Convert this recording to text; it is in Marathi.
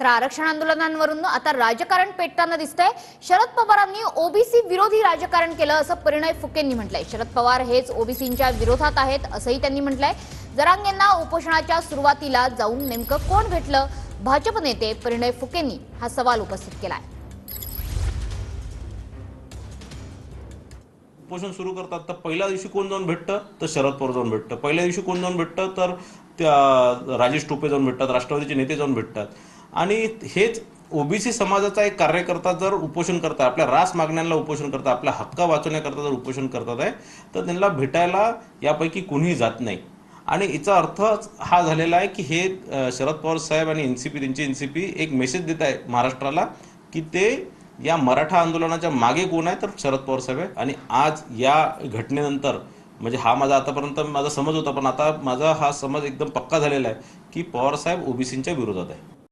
तर आरक्षण आंदोलनांवरून आता राजकारण पेटताना दिसतंय. शरद पवारांनी ओबीसी विरोधी राजकारण केलं असं परिणय फुकेंनी म्हटलंय. शरद पवार हेच ओबीसींच्या विरोधात आहेत असंही त्यांनी म्हटलंय. जरांगेंना उपोषणाच्या सुरुवातीला जाऊन नेमकं कोण भेटलं? भाजप नेते परिणय फुकेंनी हा सवाल उपस्थित केलाय. उपोषण सुरू करतात तर पहिल्या दिवशी कोण जाऊन भेटतं? तर शरद पवार जाऊन भेटतं. पहिल्या दिवशी कोण जाऊन भेटतं? तर त्या राजेश टोपे जाऊन भेटतात राष्ट्रवादीचे नेते जाऊन भेटतात. आणि हेच ओबीसी समाजाचा एक कार्यकर्ता जर उपोषण करता आपल्या रास मागण्यांना उपोषण करता आपल्या हक्क वाचवण्याकरता जर उपोषण करतात आहे तर त्यांना भेटायला यापैकी कुणीही जात नाही. आणि याचा अर्थ हा झालेला आहे की हे शरद पवार साहेब आणि एनसीपी त्यांची एनसीपी एक मेसेज देत आहे महाराष्ट्राला की ते या मराठा आंदोलनाच्या मागे कोण आहे तर शरद पवार साहेब आहे. आणि आज या घटनेनंतर म्हणजे हा माझा आतापर्यंत माझा समज होता पण आता माझा हा समज एकदम पक्का झालेला आहे की पवार साहेब ओबीसींच्या विरोधात आहे.